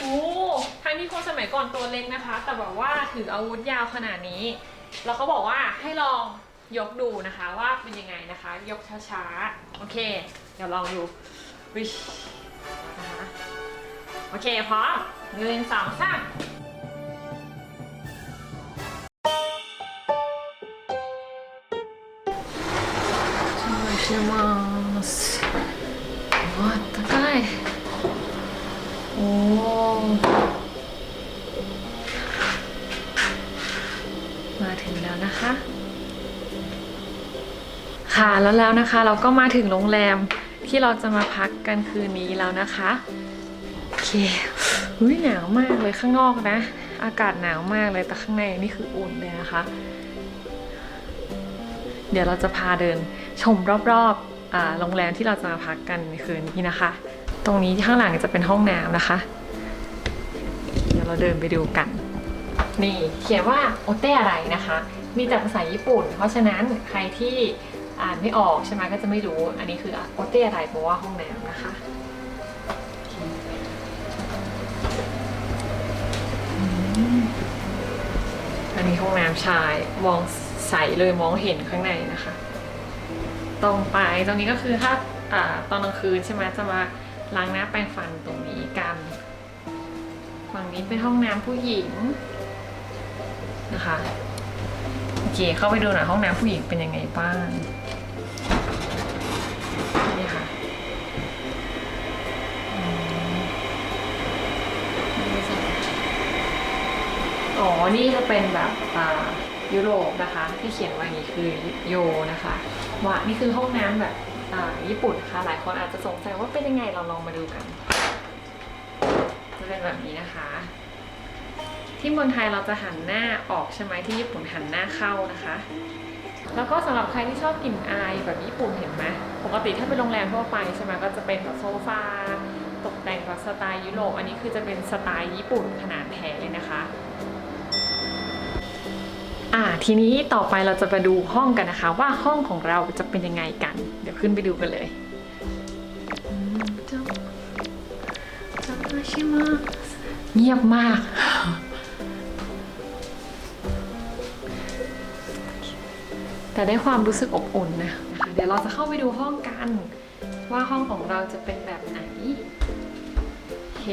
โอ้ทั้งที่คนสมัยก่อนตัวเล็กนะคะ แต่แบบว่าถืออาวุธยาวขนาดนี้ แล้วเขาบอกว่าให้ลองยกดูนะคะว่าเป็นยังไงนะคะ ยกช้าๆ โอเค เดี๋ยวลองดูวิชนะคะโอเคพร้อมหนึ่งสองสามเชื่อมั้ นะคะ ค่ะแล้วแล้วนะคะเราก็มาถึงโรงแรมที่เราจะมาพักกันคืนนี้แล้วนะคะ โอเคอุ้ยหนาวมากเลยข้างนอกนะ อากาศหนาวมากเลยแต่ข้างในนี่คืออุ่นเลยนะคะ เดี๋ยวเราจะพาเดินชมรอบๆโรงแรมที่เราจะมาพักกันคืนนี้นะคะ ตรงนี้ข้างหลังจะเป็นห้องน้ำนะคะ เดี๋ยวเราเดินไปดูกัน นี่เขียนว่าโอเตอะไรนะคะ มีแต่ภาษาญี่ปุ่น เพราะฉะนั้นใครที่อ่านไม่ออกใช่ไหมก็จะไม่รู้ อันนี้คือโอเตอะไรเพราะว่าห้องน้ำนะคะอันนี้ห้องน้ำชายมองใสเลยมองเห็นข้างในนะคะ ตรงไปตรงนี้ก็คือถ้าอตอนกลางคืนใช่ไหมจะมาล้างหน้าแปรงฟันตรงนี้กันฝั่งนี้เป็นห้องน้ำผู้หญิงนะคะ เคเข้าไปดูหน่อยห้องน้ำผู้หญิงเป็นยังไงบ้างนี่ค่ะอ๋อ นี่จะเป็นแบบอ่ายุโรปนะคะ ที่เขียนไว้อย่างนี้คือโยนะคะว่านี่คือห้องน้ำแบบอ่าญี่ปุ่นค่ะหลายคนอาจจะสงสัยว่าเป็นยังไงเราลองมาดูกันจะเป็นแบบนี้นะคะ ที่เมืองไทยเราจะหันหน้าออกใช่ไหมที่ญี่ปุ่นหันหน้าเข้านะคะ แล้วก็สำหรับใครที่ชอบกลิ่นอายแบบญี่ปุ่นเห็นไหมปกติถ้าเป็นโรงแรมทั่วไปใช่ไหมก็จะเป็นแบบโซฟาตกแต่งแบบสไตล์ยุโรปอันนี้คือจะเป็นสไตล์ญี่ปุ่นขนาดแท้เลยนะคะอ่าทีนี้ต่อไปเราจะไปดูห้องกันนะคะ ว่าห้องของเราจะเป็นยังไงกัน เดี๋ยวขึ้นไปดูกันเลยอืมเจ้าเจ้ามาชิมาเงียบมาก แต่ได้ความรู้สึกอบอุ่นนะนะคะ เดี๋ยวเราจะเข้าไปดูห้องกัน ว่าห้องของเราจะเป็นแบบไหนโอเค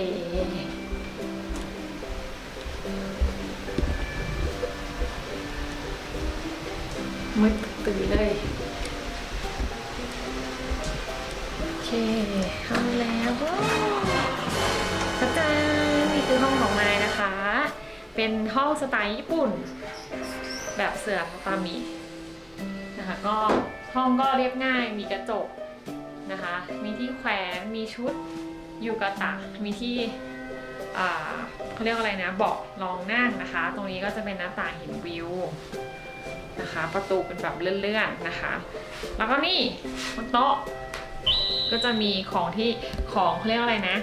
มืดตื่นเลยโอเคเข้าแล้วกระจายนี่คือห้องของนายนะคะ เป็นห้องสไตล์ญี่ปุ่น แบบเสือทาตามิ นะคะ ก็ห้องก็เรียบง่าย มีกระจกนะคะ มีที่แขวน มีชุดยูกาตะ มีที่เขาเรียกอะไรนะเบาะรองนั่งนะคะ ตรงนี้ก็จะเป็นหน้าต่างเห็นวิวนะคะ ประตูเป็นแบบเลื่อนๆนะคะ แล้วก็นี่บนโต๊ะก็จะมีของที่ของเขาเรียกอะไรนะ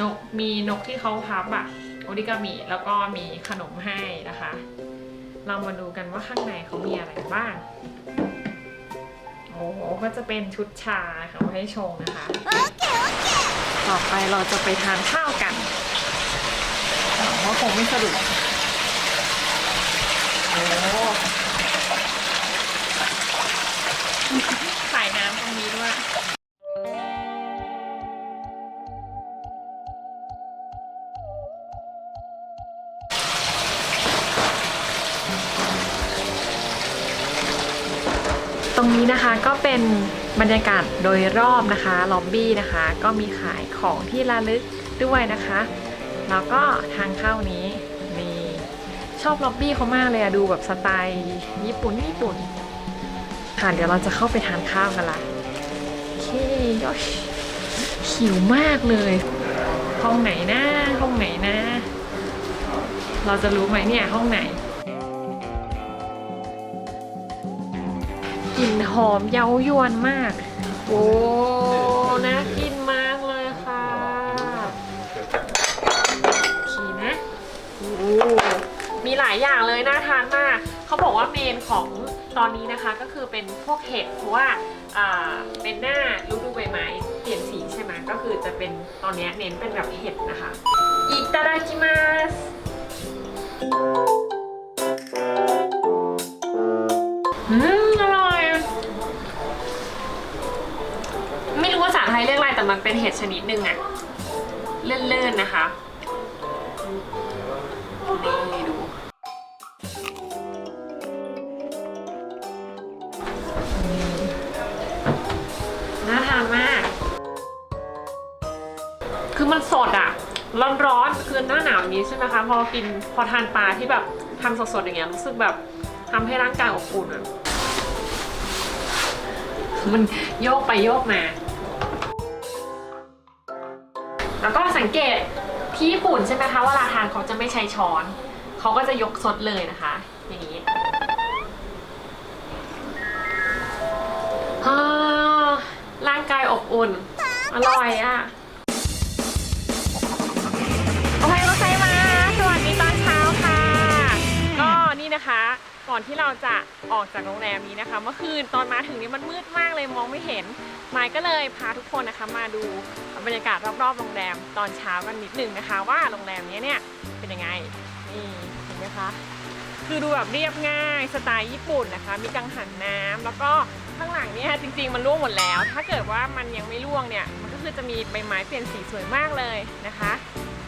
นกมีนกที่เขาพับอะโอริกามิแล้วก็มีขนมให้นะคะ เรามาดูกันว่าข้างในเขามีอะไรบ้าง โอ้โหก็จะเป็นชุดชาค่ะไว้ให้ชงนะคะ ต่อไปเราจะไปทานข้าวกันเพราะคงไม่สะดวกโอ้ นี้นะคะก็เป็นบรรยากาศโดยรอบนะคะล็อบบี้นะคะ ก็มีขายของที่ระลึกด้วยนะคะ แล้วก็ทางเข้านี้มีชอบล็อบบี้เขามากเลยอะดูแบบสไตล์ญี่ปุ่นญี่ปุ่นค่ะเดี๋ยวเราจะเข้าไปทานข้าวกันละโอเคยชหิวมากเลย ห้องไหนนะห้องไหนนะ เราจะรู้ไหมเนี่ยห้องไหน กลิ่นหอมเย้ายวนมาก โอ้น่ากินมากเลยค่ะขี่นะโอ้มีหลายอย่างเลยน่าทานมาก เขาบอกว่าเมนของตอนนี้นะคะก็คือเป็นพวกเห็ดเพราะว่าอ่าเป็นหน้าฤดูใบไม้เปลี่ยนสีใช่ไหมก็คือจะเป็นตอนเนี้ยเน้นเป็นแบบเห็ดนะคะอีตาดากิมาสอืม มันเป็นเห็ดชนิดหนึ่งอะเลื่อนๆนะคะนี่ดูน่าทานมาก คือมันสดอะร้อนๆคือหน้าหนาวนี้ใช่ไหมคะ พอกินพอทานปลาที่แบบทำสดๆอย่างเงี้ยรู้สึกแบบทำให้ร่างกายอบอุ่นอะมันโยกไปโยกมา งเกตที่ญี่ปุ่นใช่ไหมคะเวลาทานเขาจะไม่ใช้ช้อน เขาก็จะยกซดเลยนะคะ อย่างนี้ร่างกายอบอุ่น อร่อยอะโอเคก็ใส่มาสวัสดีตอนเช้าค่ะ ก็นี่นะคะ ก่อนที่เราจะออกจากโรงแรมนี้นะคะ เมื่อคืนตอนมาถึงนี่มันมืดมากเลยมองไม่เห็น ไมค์ก็เลยพาทุกคนนะคะมาดู บรรยากาศรอบๆโรงแรมตอนเช้ากันนิดหนึ่งนะคะ ว่าโรงแรมนี้เนี่ยเป็นยังไงนี่เห็นไหมคะคือดูแบบเรียบง่ายสไตล์ญี่ปุ่นนะคะ มีกังหันน้ำแล้วก็ข้างหลังเนี่ยจริง ๆ มันร่วงหมดแล้ว ถ้าเกิดว่ามันยังไม่ร่วงเนี่ยมันก็คือจะมีใบไม้เปลี่ยนสีสวยมากเลยนะคะ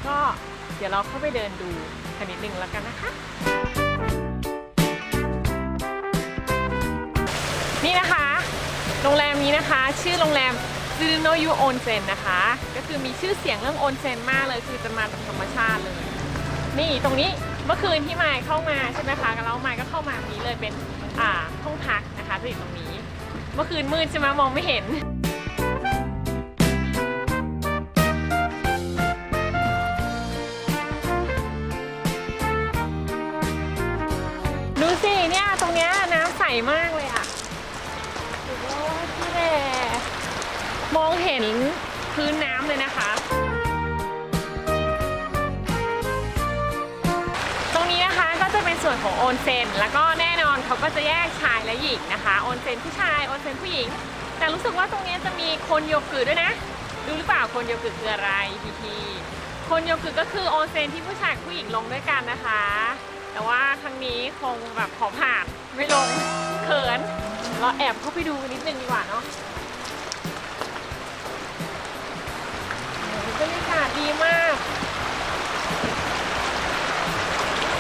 ก็เดี๋ยวเราเข้าไปเดินดูกันนิดนึงแล้วกันนะคะนี่นะคะ โรงแรมนี้นะคะ ชื่อโรงแรม ซูรุโนยุโอนเซ็นนะคะ ก็คือมีชื่อเสียงเรื่องโอนเซ็นมากเลย คือจะมาจากธรรมชาติเลย นี่ตรงนี้เมื่อคืนที่มายเข้ามาใช่ไหมคะแล้วมายก็เข้ามาตรงนี้เลยเป็นอ่าห้องพักนะคะจะอยู่ตรงนี้ เมื่อคืนมืดใช่ไหมมองไม่เห็นดูสิเนี่ยตรงเนี้ยน้ำใสมาก เห็นพื้นน้ำเลยนะคะ ตรงนี้นะคะก็จะเป็นส่วนของโอนเซ็นแล้วก็แน่นอนเขาก็จะแยกชายและหญิงนะคะ โอนเซ็นผู้ชาย โอนเซ็นผู้หญิง แต่รู้สึกว่าตรงนี้จะมีคนโยกุด้วยนะดูหรือเปล่าคนโยกุคืออะไรพีพีคนโยกุก็คือโอนเซ็นที่ผู้ชายผู้หญิงลงด้วยกันนะคะ แต่ว่าครั้งนี้คงแบบขอผ่านไม่ลงเขินเราแอบเข้าไปดูนิดนึงดีกว่าเนาะ ดีมาก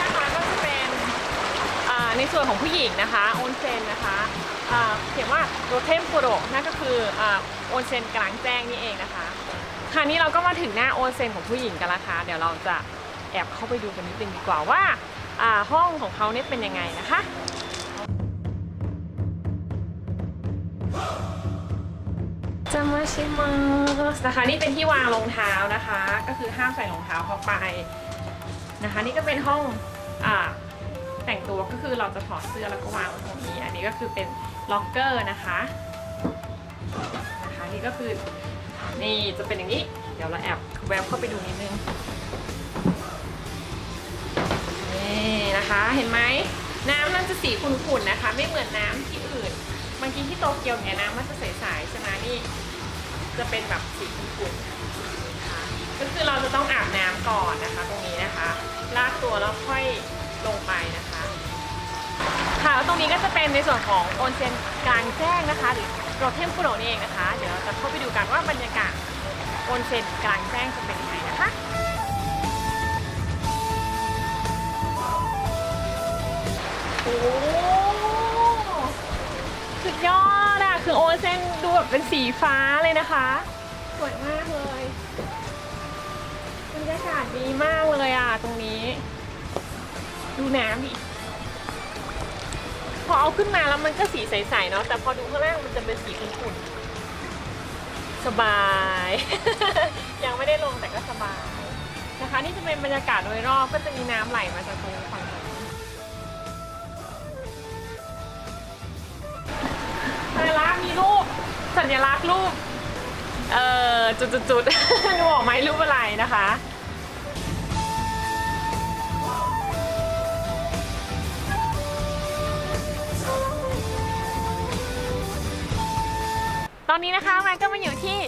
นะคะก็จะเป็นในส่วนของผู้หญิงนะคะโอนเซนนะคะเขียนว่าโรเทมโ o โ o นั่นก็คืออ่าโอนเซนกลางแจ้งนี่เองนะคะคราวนี้เราก็มาถึงหน้าโอนเซนของผู้หญิงกันละคะเดี๋ยวเราจะแอบเข้าไปดูกันนิดนึงดีกว่าว่าห้องของเขาเนี่ยเป็นยังไงนะคะ มาชิมาสนะคะนี่เป็นที่วางรองเท้านะคะ ก็คือห้ามใส่รองเท้าเข้าไปนะคะ นี่ก็เป็นห้องอ่าแต่งตัวก็คือเราจะถอดเสื้อแล้วก็วางตรงนี้ อันนี้ก็คือเป็นล็อกเกอร์นะคะนะคะนี่ก็คือนี่จะเป็นอย่างนี้ เดี๋ยวเราแอบแวบเข้าไปดูนิดนึงนี่นะคะเห็นไหมน้ำมันจะสีขุ่นๆนะคะ ไม่เหมือนน้ำที่อื่นบางทีที่โตเกียวเนี่ยน้ำมันจะใสๆใช่ไหมนี่ จะเป็นแบบสีขุ่นๆนะคะก็คือเราจะต้องอาบน้ำก่อนนะคะตรงนี้นะคะลากตัวแล้วค่อยลงไปนะคะ ค่ะแล้วตรงนี้ก็จะเป็นในส่วนของโอนเซนกลางแจ้งนะคะ หรือโรเทมคุโรนี่เองนะคะ เดี๋ยวเราจะเข้าไปดูกันว่าบรรยากาศโอนเซนกลางแจ้งจะเป็นยังไงนะคะโอ้สุดยอด คือโอนเซนดูแบบเป็นสีฟ้าเลยนะคะ สวยมากเลยบรรยากาศดีมากเลยอะตรงนี้ ดูน้ำดิพอเอาขึ้นมาแล้วมันก็สีใสๆเนาะแต่พอดูข้างล่างมันจะเป็นสีขุ่นๆสบาย ยังไม่ได้ลงแต่ก็สบายนะคะ นี่จะเป็นบรรยากาศโดยรอบก็จะมีน้ำไหลมาจากตรงฝั่ง สัญลักษณ์รูป เอ่อ จุดๆๆดูออกไหมรูปอะไรนะคะตอนนี้นะคะแมนก็มาอยู่ที่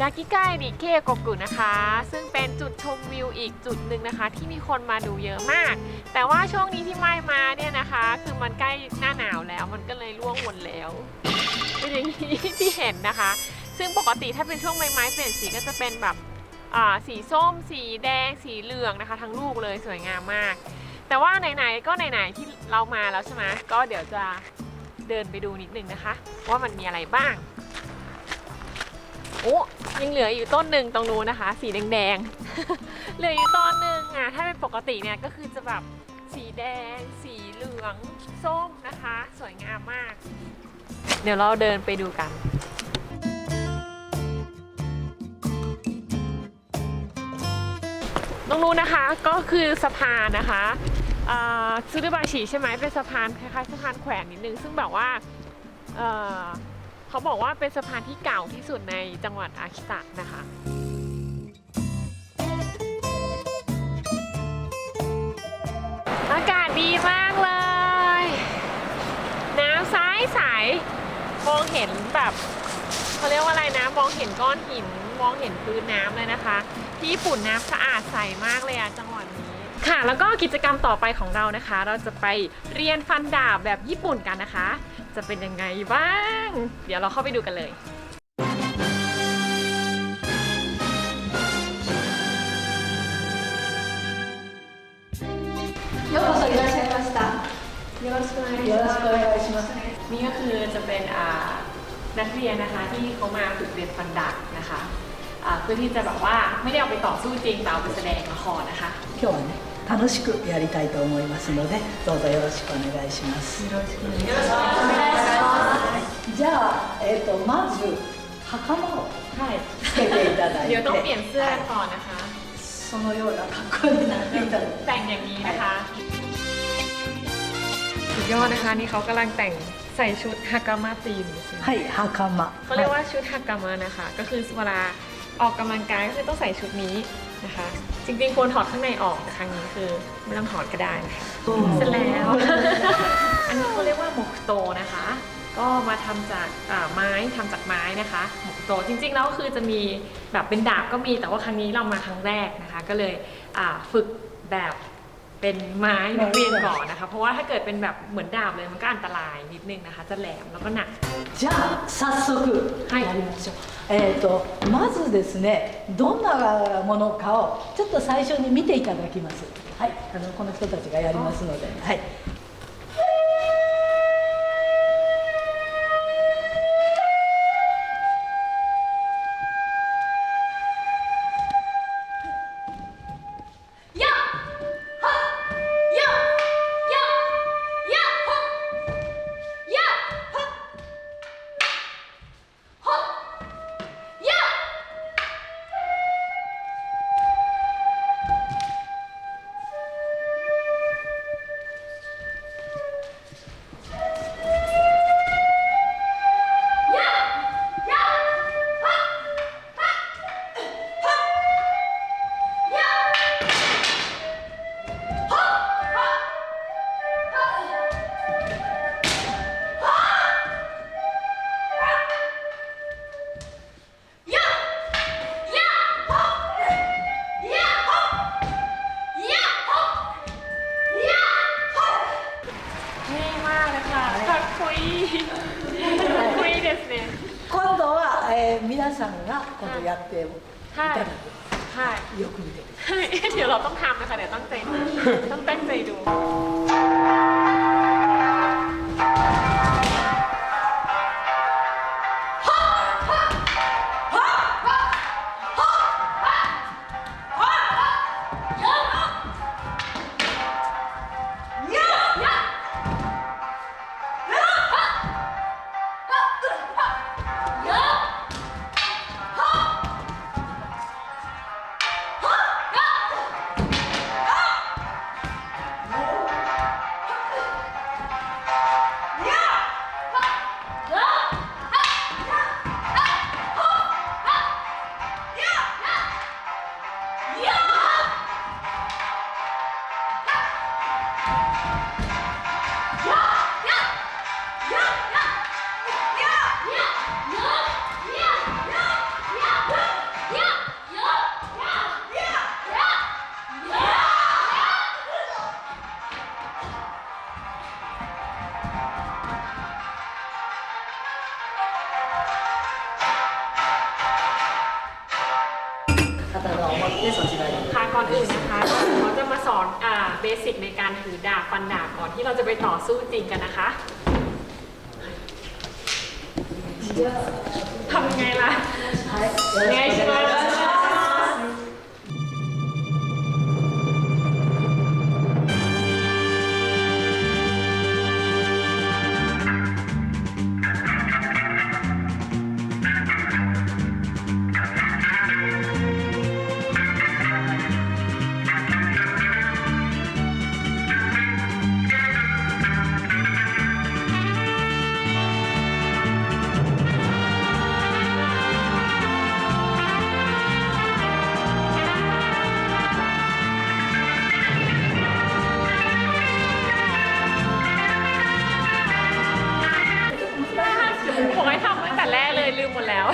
ดากิไกดิเคโกกุนะคะ ซึ่งเป็นจุดชมวิวอีกจุดหนึ่งนะคะ ที่มีคนมาดูเยอะมาก แต่ว่าช่วงนี้ที่ไม่มาเนี่ยนะคะ คือมันใกล้หน้าหนาวแล้วมันก็เลยร่วงหมดแล้ว เป็นอย่างนี้ที่เห็นนะคะ ซึ่งปกติถ้าเป็นช่วงใบไม้เปลี่ยนสีก็จะเป็นแบบสีส้ม สีแดง สีเหลืองนะคะ ทั้งลูกเลยสวยงามมาก แต่ว่าไหนๆก็ไหนๆที่เรามาแล้วใช่ไหมก็เดี๋ยวจะเดินไปดูนิดนึงนะคะ ว่ามันมีอะไรบ้างโอ้ยังเหลืออยู่ต้นหนึ่งตรงนู้นนะคะ สีแดงๆ เหลืออยู่ต้นหนึ่งอะถ้าเป็นปกติเนี่ยก็คือจะแบบสีแดง สีเหลือง ส้มนะคะ สวยงามมาก เดี๋ยวเราเดินไปดูกัน ตรงนู้นนะคะก็คือสะพานนะคะซูรุบาชิใช่ไหมเป็นสะพานคล้ายๆสะพานแขวนนิดนึง ซึ่งแบบว่าเเขาบอกว่าเป็นสะพานที่เก่าที่สุดในจังหวัดอาคิตะนะคะอากาศดีมากเลย น้ำใสใสๆ มองเห็นแบบเขาเรียกว่าอะไรนะ มองเห็นก้อนหิน มองเห็นพื้นน้ำเลยนะคะ ที่ญี่ปุ่นน้ำสะอาดใสมากเลยอะจังหวัดนี้ ค่ะ แล้วก็กิจกรรมต่อไปของเรานะคะ เราจะไปเรียนฟันดาบแบบญี่ปุ่นกันนะคะ จะเป็นยังไงบ้าง เดี๋ยวเราเข้าไปดูกันเลย ようこそいらっしゃいました。よろしくお願いしよろますしくお願いします。 し นี่ก็คือจะเป็นอ่านักเรียนนะคะที่เขามาฝึกเรียนฟันดาบนะคะอ่าเพื่อที่จะแบบว่าไม่ได้เอาไปต่อสู้จริงแต่เอาไปแสดงละครนะคะ 今日はね、楽しくやりたいと思いますので、どうぞよろしくお願いします。よろしくお願いします。じゃあ、えっ、とまず袴をつけていただいて、 เดี๋ยวต้องเปลี่ยนเสื้อกันก่อนนะคะ そのような格好になっていただいて。 แต่งอย่างนี้นะคะสุดยอดนะคะนี่เขากำลังแต่ง ใส่ชุดฮากามาตีมดูสิ はい、袴。 เขาเรียกว่าชุดฮากามานะคะ ก็คือเวลาออกกำลังกายก็คือต้องใส่ชุดนี้นะคะ จริงๆควรถอดข้างในออกแต่ครั้งนี้คือไม่ต้องถอดก็ได้นะคะ เสร็จแล้ว อันนี้เขาเรียกว่าหมกโตนะคะ ก็มาทำจากอ่าไม้ทำจากไม้นะคะหมกโตจริงๆแล้วก็คือจะมีแบบเป็นดาบก็มีแต่ว่าครั้งนี้เรามาครั้งแรกนะคะ ก็เลยอ่าฝึกแบบ เป็นไม้นักเรียนก่อนนะคะ เพราะว่าถ้าเกิดเป็นแบบเหมือนดาบเลยมันก็อันตรายนิดนึงนะคะ จะแหลมแล้วก็หนัก じゃあ早速はいやりましょう、えっ、とまずですねどんなものかをちょっと最初に見ていただきますはいあのこの人たちがやりますのではい ー皆さんが今度やっていただく、はいよく見てください ใช่ เดี๋ยวเราต้องทำนะคะ เดี๋ยวตั้งใจดู ต้องตั้งใจดู แต่แรกเลยลืมหมดแล้ว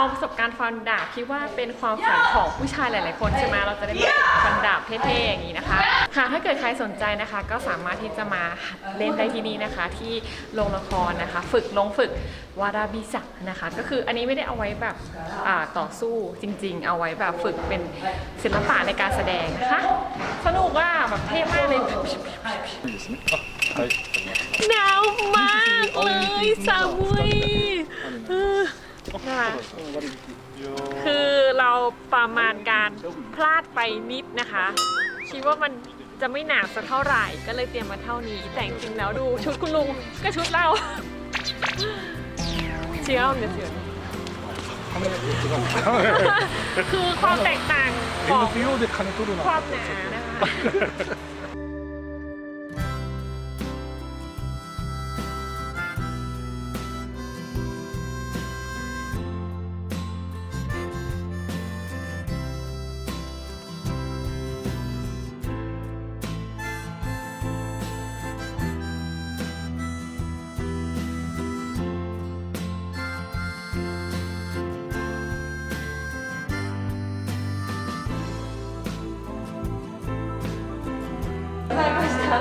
องประสบการณ์ฟันดาบคิดว่าเป็นความฝันของผู้ชายหลาย ๆ คนใช่ไหมเราจะได้มีฟันดาบเท่ ๆ อย่างนี้นะคะค่ะถ้าเกิดใครสนใจนะคะ ก็สามารถที่จะมาเล่นได้ที่นี่นะคะ ที่โรงละครนะคะ ฝึกลงฝึกวาราบิจักนะคะ ก็คืออันนี้ไม่ได้เอาไว้แบบต่อสู้จริง ๆ เอาไว้แบบฝึกเป็นศิลปะในการแสดงนะคะ สนุกว่าแบบเท่มากเลยหนาวมากเลยสาวมุย นะคือเราประมาณการพลาดไปนิดนะคะ คิดว่ามันจะไม่หนาสักเท่าไหร่ก็เลยเตรียมมาเท่านี้ แต่งจริงแล้วดูชุดคุณลุงก็ชุดเราเชียวเนี่ยเชียวคือความแตกต่างของความหนานะคะ เ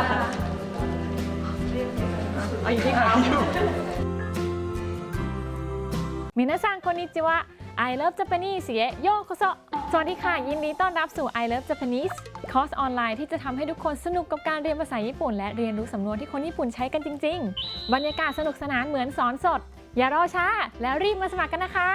อาอยู่ที่เขามินาซังคนนิจิวะ I Love Japanese เยโยโคโซสวัสดีค่ะ ยินดีต้อนรับสู่ I Love Japanese คอร์สออนไลน์ที่จะทำให้ทุกคนสนุกกับการเรียนภาษาญี่ปุ่น และเรียนรู้สำนวนที่คนญี่ปุ่นใช้กันจริง ๆ บรรยากาศสนุกสนานเหมือนสอนสด อย่ารอช้า แล้วรีบมาสมัครกันนะคะ